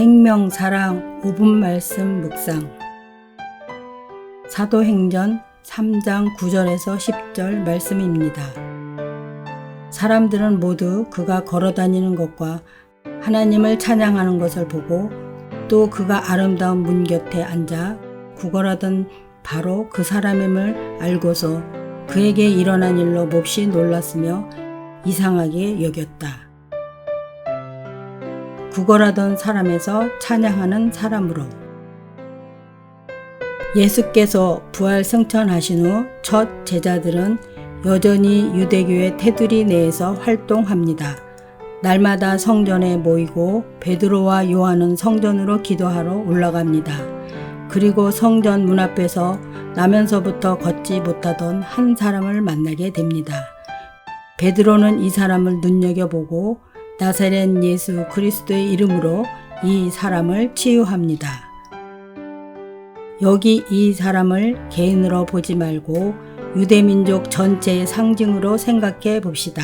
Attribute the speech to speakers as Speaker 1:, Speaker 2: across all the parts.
Speaker 1: 생명 사랑 5분 말씀 묵상 사도행전 3장 9절에서 10절 말씀입니다. 사람들은 모두 그가 걸어 다니는 것과 하나님을 찬양하는 것을 보고 또 그가 아름다운 문 곁에 앉아 구걸하던 바로 그 사람임을 알고서 그에게 일어난 일로 몹시 놀랐으며 이상하게 여겼다. 구걸하던 사람에서 찬양하는 사람으로 예수께서 부활 승천하신 후 첫 제자들은 여전히 유대교의 테두리 내에서 활동합니다. 날마다 성전에 모이고 베드로와 요한은 성전으로 기도하러 올라갑니다. 그리고 성전 문 앞에서 나면서부터 걷지 못하던 한 사람을 만나게 됩니다. 베드로는 이 사람을 눈여겨보고 나사렛 예수 그리스도의 이름으로 이 사람을 치유합니다. 여기 이 사람을 개인으로 보지 말고 유대민족 전체의 상징으로 생각해 봅시다.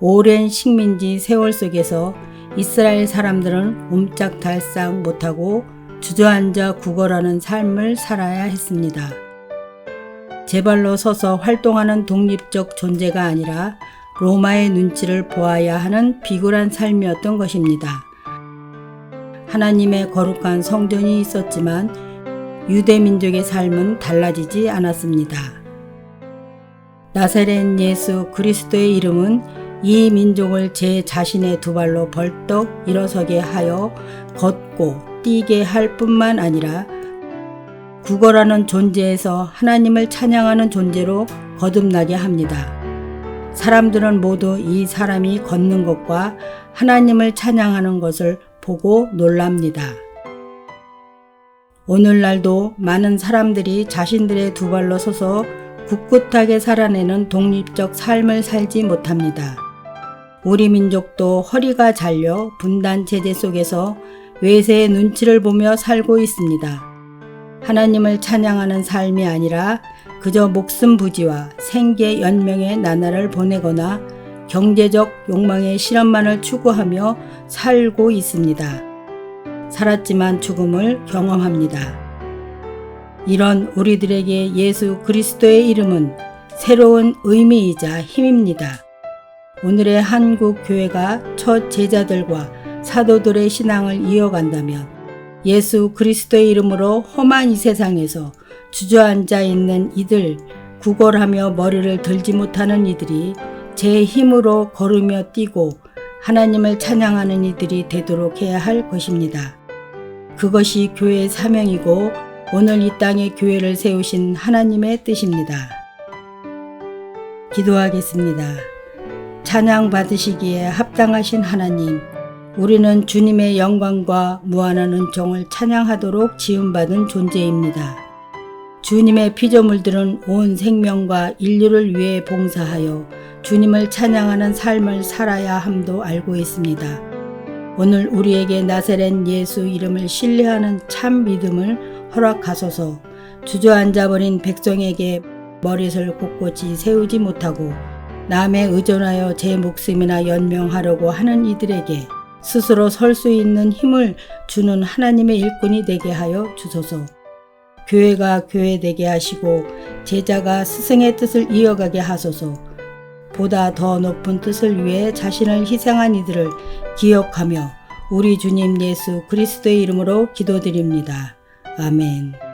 Speaker 1: 오랜 식민지 세월 속에서 이스라엘 사람들은 옴짝달싹 못하고 주저앉아 구걸하는 삶을 살아야 했습니다. 제 발로 서서 활동하는 독립적 존재가 아니라 로마의 눈치를 보아야 하는 비굴한 삶이었던 것입니다. 하나님의 거룩한 성전이 있었지만 유대 민족의 삶은 달라지지 않았습니다. 나사렛 예수 그리스도의 이름은 이 민족을 제 자신의 두 발로 벌떡 일어서게 하여 걷고 뛰게 할 뿐만 아니라 구걸하는 존재에서 하나님을 찬양하는 존재로 거듭나게 합니다. 사람들은 모두 이 사람이 걷는 것과 하나님을 찬양하는 것을 보고 놀랍니다. 오늘날도 많은 사람들이 자신들의 두 발로 서서 굳굳하게 살아내는 독립적 삶을 살지 못합니다. 우리 민족도 허리가 잘려 분단 체제 속에서 외세의 눈치를 보며 살고 있습니다. 하나님을 찬양하는 삶이 아니라 그저 목숨 부지와 생계 연명의 나날을 보내거나 경제적 욕망의 실현만을 추구하며 살고 있습니다. 살았지만 죽음을 경험합니다. 이런 우리들에게 예수 그리스도의 이름은 새로운 의미이자 힘입니다. 오늘의 한국 교회가 첫 제자들과 사도들의 신앙을 이어간다면 예수 그리스도의 이름으로 험한 이 세상에서 주저앉아 있는 이들, 구걸하며 머리를 들지 못하는 이들이 제 힘으로 걸으며 뛰고 하나님을 찬양하는 이들이 되도록 해야 할 것입니다. 그것이 교회의 사명이고 오늘 이 땅에 교회를 세우신 하나님의 뜻입니다. 기도하겠습니다. 찬양 받으시기에 합당하신 하나님, 우리는 주님의 영광과 무한한 은총을 찬양하도록 지음받은 존재입니다. 주님의 피조물들은 온 생명과 인류를 위해 봉사하여 주님을 찬양하는 삶을 살아야 함도 알고 있습니다. 오늘 우리에게 나세렛 예수 이름을 신뢰하는 참 믿음을 허락하소서 주저앉아 버린 백성에게 머릿을 곳곳이 세우지 못하고 남에 의존하여 제 목숨이나 연명하려고 하는 이들에게 스스로 설 수 있는 힘을 주는 하나님의 일꾼이 되게 하여 주소서. 교회가 교회되게 하시고 제자가 스승의 뜻을 이어가게 하소서. 보다 더 높은 뜻을 위해 자신을 희생한 이들을 기억하며 우리 주님 예수 그리스도의 이름으로 기도드립니다. 아멘.